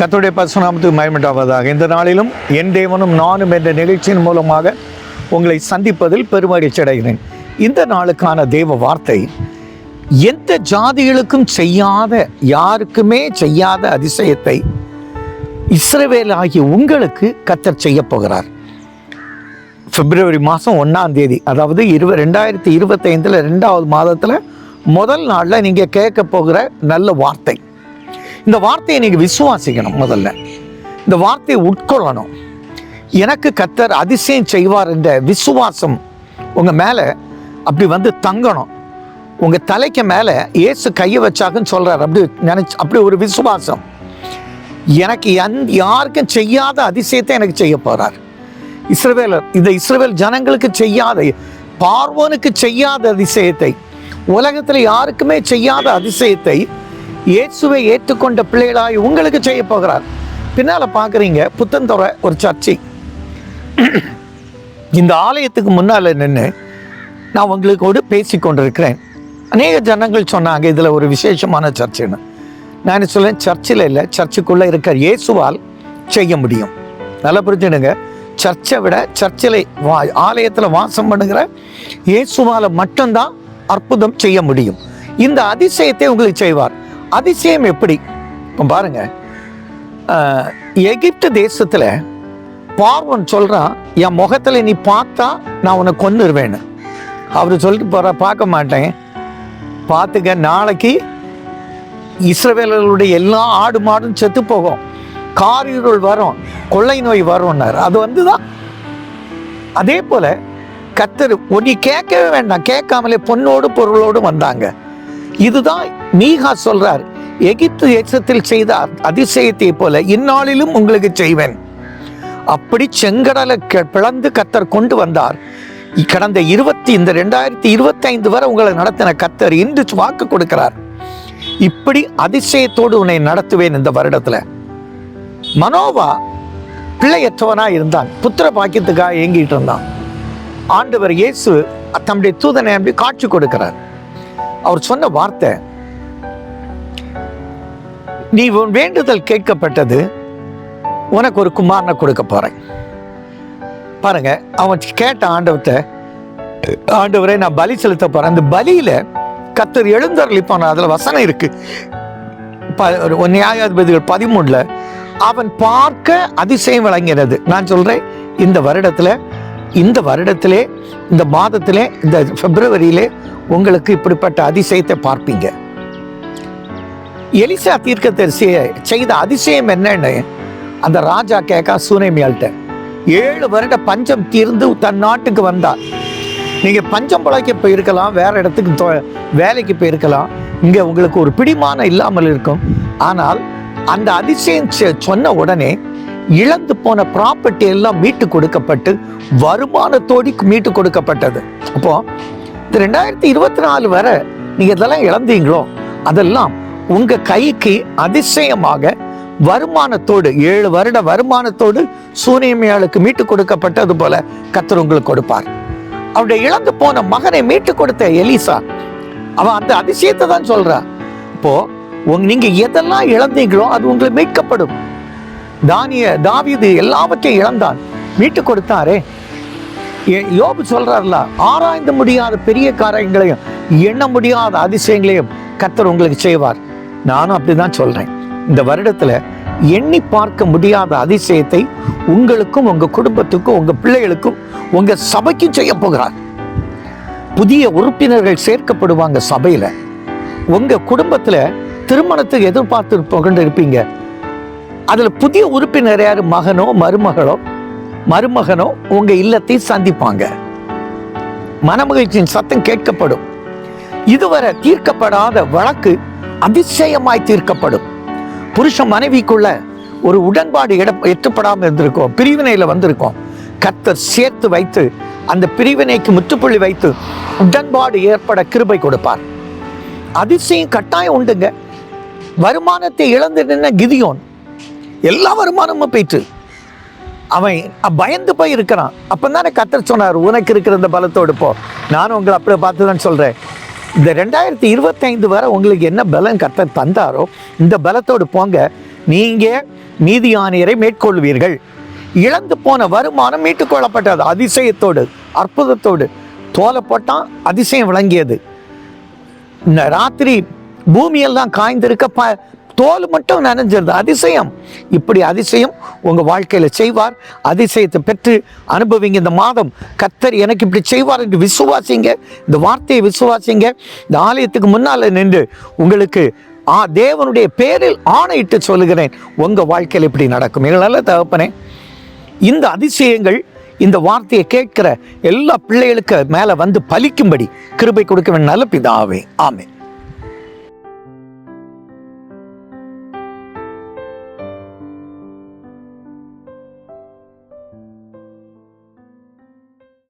கத்துடைய பசுநாமத்துக்கு மயமிட்டாவதாக இந்த நாளிலும் என் தேவனும் நானும் என்ற நிகழ்ச்சியின் மூலமாக உங்களை சந்திப்பதில் பெருமகிழ்ச்சி அடைகிறேன். இந்த நாளுக்கான தேவ வார்த்தை எந்த ஜாதிகளுக்கும் செய்யாத யாருக்குமே செய்யாத அதிசயத்தை இஸ்ரவேல் ஆகிய உங்களுக்கு கத்தர் செய்ய போகிறார். பிப்ரவரி மாதம் ஒன்றாம் தேதி அதாவது இருவ ரெண்டாயிரத்தி இருபத்தைந்தில் ரெண்டாவது மாதத்தில் முதல் நாளில் நீங்கள் கேட்க போகிற நல்ல வார்த்தை. இந்த வார்த்தையை நீங்கள் விசுவாசிக்கணும் முதல்ல. இந்த வார்த்தையை உட்கொள்ளணும். எனக்கு கத்தர் அதிசயம் செய்வார் என்ற விசுவாசம் உங்கள் மேலே அப்படி வந்து தங்கணும். உங்கள் தலைக்கு மேலே இயேசு கையை வச்சாக்குன்னு சொல்கிறார் அப்படி நினச்சி அப்படி ஒரு விசுவாசம். எனக்கு எந் யாருக்கும் செய்யாத அதிசயத்தை எனக்கு செய்ய போகிறார் இஸ்ரவேலர் இந்த இஸ்ரவேல் ஜனங்களுக்கு செய்யாத பார்வோனுக்கு செய்யாத அதிசயத்தை உலகத்தில் யாருக்குமே செய்யாத அதிசயத்தை இயேசுவை ஏற்றுக்கொண்ட பிள்ளைகளாய் உங்களுக்கு செய்ய போகிறார். பின்னால் பார்க்குறீங்க புத்தந்தொரை ஒரு சர்ச்சை. இந்த ஆலயத்துக்கு முன்னால் நின்று நான் உங்களுக்கோடு பேசி கொண்டிருக்கிறேன். அநேக ஜனங்கள் சொன்னாங்க இதில் ஒரு விசேஷமான சர்ச்சுன்னு. நான் சொல்லேன் சர்ச்சில் இல்லை சர்ச்சுக்குள்ளே இருக்கிற இயேசுவால் செய்ய முடியும். நல்லா புரிஞ்சுடுங்க சர்ச்சை விட சர்ச்சில் வா ஆலயத்தில் வாசம் பண்ணுகிற இயேசுவால் மட்டும்தான் அற்புதம் செய்ய முடியும். இந்த அதிசயத்தை உங்களுக்கு செய்வார். அதிசயம் எப்படி? இப்போ பாருங்க. எகிப்து தேசத்தில் பார்வன் சொல்கிறான் என் முகத்தில் நீ பார்த்தா நான் உன்னை கொன்னுருவேன்னு. அவர் சொல்லிட்டு போகிற பார்க்க மாட்டேன். பார்த்துக்க நாளைக்கு இஸ்ரவேலர்களுடைய எல்லா ஆடு மாடும் செத்து போகும். காரிருள் வரும் கொள்ளை நோய் வரும்னார். அது வந்து தான் அதே போல் கத்தர் நீ கேட்கவே வேண்டாம். கேட்காமலே பொண்ணோடு பொருளோடு வந்தாங்க. இதுதான் மீகா சொல்றார் எகிப்து தேசத்தில் செய்த அதிசயத்தை போல இந்நாளிலும் உங்களுக்கு செய்வேன். அப்படி செங்கடலை பிளந்து கத்தர் கொண்டு வந்தார். கடந்த இருபத்தி இந்த ரெண்டாயிரத்தி இருபத்தைந்து வரை உங்களை நடத்தின கத்தர் இன்று வாக்கு கொடுக்கிறார். இப்படி அதிசயத்தோடு உன்னை நடத்துவேன் இந்த வருடத்துல. மனோவா பிள்ளையற்றவனா இருந்தான் புத்திர பாக்கியத்துக்காக இயங்கிட்டு இருந்தான். ஆண்டவர் இயேசு தம்முடைய தூதனை அப்படி காட்சி கொடுக்கிறார். அவர் சொன்ன வார்த்தை நீ உன் வேண்டுதல் கேட்கப்பட்டது. உனக்கு ஒரு குமாரனை கொடுக்க போகிறேன் பாருங்க அவன் கேட்ட ஆண்டவத்தை ஆண்டவரை நான் பலி செலுத்த போகிறேன் அந்த பலியில் கத்தர் எழுந்தருளிப்பான். அதில் வசனம் இருக்கு. ப- ஒரு நியாயாதிபதிகள் பதிமூணில் அவன் பார்க்க அதிசயம் விளங்கினது. நான் சொல்கிறேன் இந்த வருடத்தில் இந்த வருடத்திலே இந்த மாதத்திலே இந்த பிப்ரவரியிலே உங்களுக்கு இப்படிப்பட்ட அதிசயத்தை பார்ப்பீங்க. எலிசா தீர்க்கதரிசியை செய்த அதிசயம் என்னன்னு அந்த ராஜா கேட்கா சூனேமியாள்கிட்ட ஏழு வருட பஞ்சம் தீர்ந்து தன் நாட்டுக்கு வந்தார். நீங்கள் பஞ்சம் பழக்க போயிருக்கலாம் வேற இடத்துக்கு வேலைக்கு போயிருக்கலாம். இங்கே உங்களுக்கு ஒரு பிடிமானம் இல்லாமல் இருக்கும். ஆனால் அந்த அதிசயம் செ- சொன்ன உடனே இழந்து போன ப்ராப்பர்ட்டி எல்லாம் மீட்டு கொடுக்கப்பட்டு வருமானத்தோடி மீட்டு கொடுக்கப்பட்டது. அப்போ இந்த ரெண்டாயிரத்தி இருபத்தி நாலு வரை நீங்கள் இதெல்லாம் இழந்தீங்களோ அதெல்லாம் உங்க கைக்கு அதிசயமாக வருமானத்தோடு ஏழு வருட வருமானத்தோடு சூனியமையாளுக்கு மீட்டு கொடுக்கப்பட்டது போல கத்தர் உங்களுக்கு கொடுப்பார். அவருடைய இழந்து போன மகனை மீட்டு கொடுத்த எலிசா அவன் அந்த அதிசயத்தை தான் சொல்றா. இப்போ உங்க நீங்க எதெல்லாம் இழந்தீங்களோ அது உங்களுக்கு மீட்கப்படும். தானிய தாவிது எல்லாவற்றையும் இழந்தான் மீட்டு கொடுத்தாரே. ஏ- யோபு சொல்றாருல ஆராய்ந்து முடியாத பெரிய காரியங்களையும் எண்ண முடியாத அதிசயங்களையும் கத்தர் உங்களுக்கு செய்வார். நானும் அப்படிதான் சொல்றேன். இந்த வருடத்துல எண்ணி பார்க்க முடியாத அதிசயத்தை உங்களுக்கும் உங்க குடும்பத்துக்கும் உங்க பிள்ளைகளுக்கும் உங்க சபைக்கும் செய்ய போகிறார். புதிய உறுப்பினர்கள் சேர்க்கப்படுவாங்க சபையில. உங்க குடும்பத்துல திருமணத்துக்கு எதிர்பார்த்து கொண்டு இருப்பீங்க அதுல புதிய உறுப்பினர் யாரு? மகனோ மருமகளோ? மருமகனோ உங்க இல்லத்தை சந்திப்பாங்க. மனமகிழ்ச்சியின் சத்தம் கேட்கப்படும். இதுவரை தீர்க்கப்படாத வழக்கு அதிசயமாய் தீர்க்கப்படும். புருஷன் மனைவிக்குள்ள ஒரு உடன்பாடு இட எட்டப்படாமல் இருந்திருக்கும். பிரிவினையில வந்திருக்கும். கத்தர் சேர்த்து வைத்து அந்த பிரிவினைக்கு முற்றுப்புள்ளி வைத்து உடன்பாடு ஏற்பட கிருபை கொடுப்பார். அதிசயம் கட்டாயம் உண்டுங்க. வருமானத்தை இழந்து நின்ன கிதியோன் எல்லா வருமானமும் போயிட்டு அவன் பயந்து போய் இருக்கிறான். அப்பந்தானே கத்தர் சொன்னார் உனக்கு இருக்கிற இந்த பலத்தோடு போ. நானும் உங்களை அப்படியே பார்த்து தான் சொல்கிறேன் இந்த ரெண்டாயிரத்தி இருபத்தைந்து வரை உங்களுக்கு என்ன பலம் கத்த தந்தாரோ இந்த பலத்தோடு போங்க. நீங்கள் மீதியானியரை மேற்கொள்வீர்கள். இழந்து போன வருமானம் மீட்டுக்கொள்ளப்பட்டது. அதிசயத்தோடு அற்புதத்தோடு. தோலை போட்டான் அதிசயம் விளங்கியது. இந்த ராத்திரி பூமியெல்லாம் காய்ந்திருக்க ப தோல் மட்டும் நனைஞ்சிருது அதிசயம். இப்படி அதிசயம் உங்கள் வாழ்க்கையில் செய்வார். அதிசயத்தை பெற்று அனுபவிங்க. இந்த மாதம் கத்தர் எனக்கு இப்படி செய்வார் என்று விசுவாசிங்க. இந்த வார்த்தையை விசுவாசிங்க. இந்த ஆலயத்துக்கு முன்னால் நின்று உங்களுக்கு ஆ தேவனுடைய பேரில் ஆணையிட்டு சொல்லுகிறேன். உங்கள் வாழ்க்கையில் இப்படி நடக்கும். எங்கள் தகப்பனே இந்த அதிசயங்கள் இந்த வார்த்தையை கேட்கிற எல்லா பிள்ளைகளுக்கு மேலே வந்து பலிக்கும்படி கிருபை கொடுக்க நல்ல பிதாவே. ஆமே